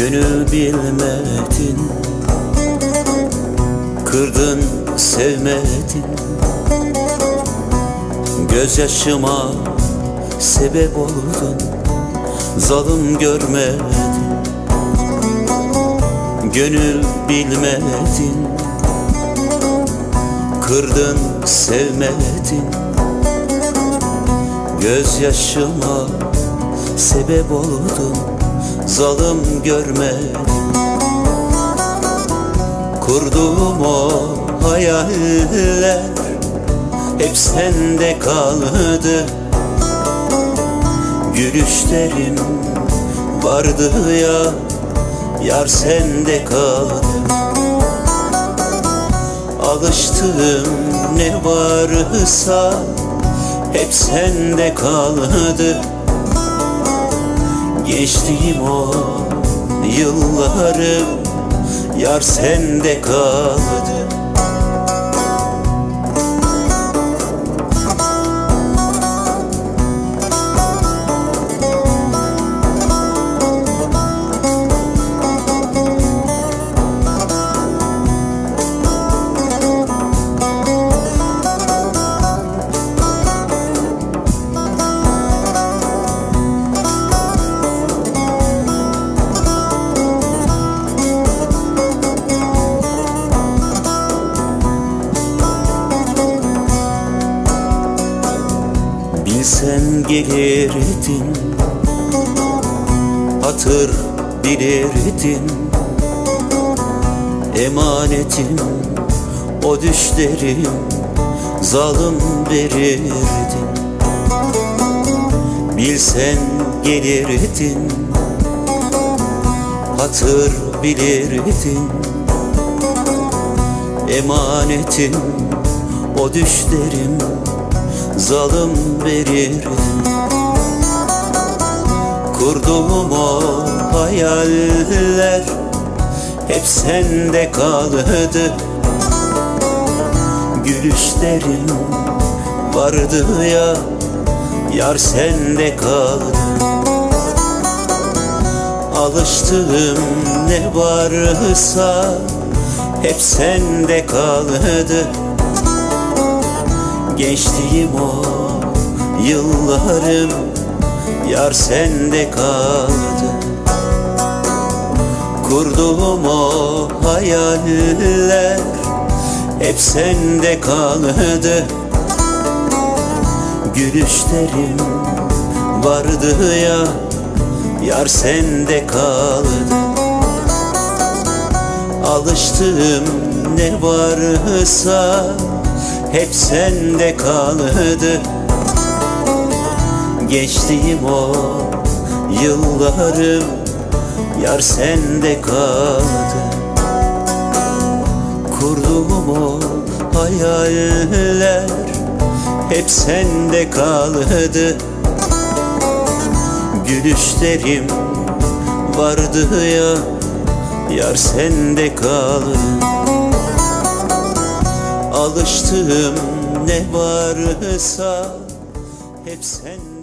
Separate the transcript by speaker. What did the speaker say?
Speaker 1: Gönül bilmedin Kırdın sevmedin Gözyaşıma sebep oldun. Zalim görmedin. Gönül bilmedin Kırdın sevmedin Gözyaşıma sebep oldun Zalim görmedin Kurduğum o hayaller Hep sende kaldı. Gülüşlerim vardı ya Yar sende kaldı. Alıştığım ne varsa Hep sende kaldı Geçtiğim o yıllarım Yar sende kaldı Bilsen gelirdin. Hatır bilirdin Emanetim o düşlerim Zalim verirdin Bilsen gelirdin. Hatır bilirdin Emanetim o düşlerim zalim verir Kurduğum o hayaller hep sende kaldı Gülüşlerin vardı ya yar sende kaldı. Alıştığım ne varsa hep sende kaldı Geçtiğim o yıllarım Yar sende kaldı. Kurduğum o hayaller Hep sende kaldı. Gülüşlerim vardı ya Yar sende kaldı. Alıştığım ne varsa hep sende kaldı Geçtiğim o yıllarım Yar sende kaldı. Kurduğum o hayaller Hep sende kaldı Gülüşlerim vardı ya Yar sende kaldı Alıştığım ne varsa hep kaldı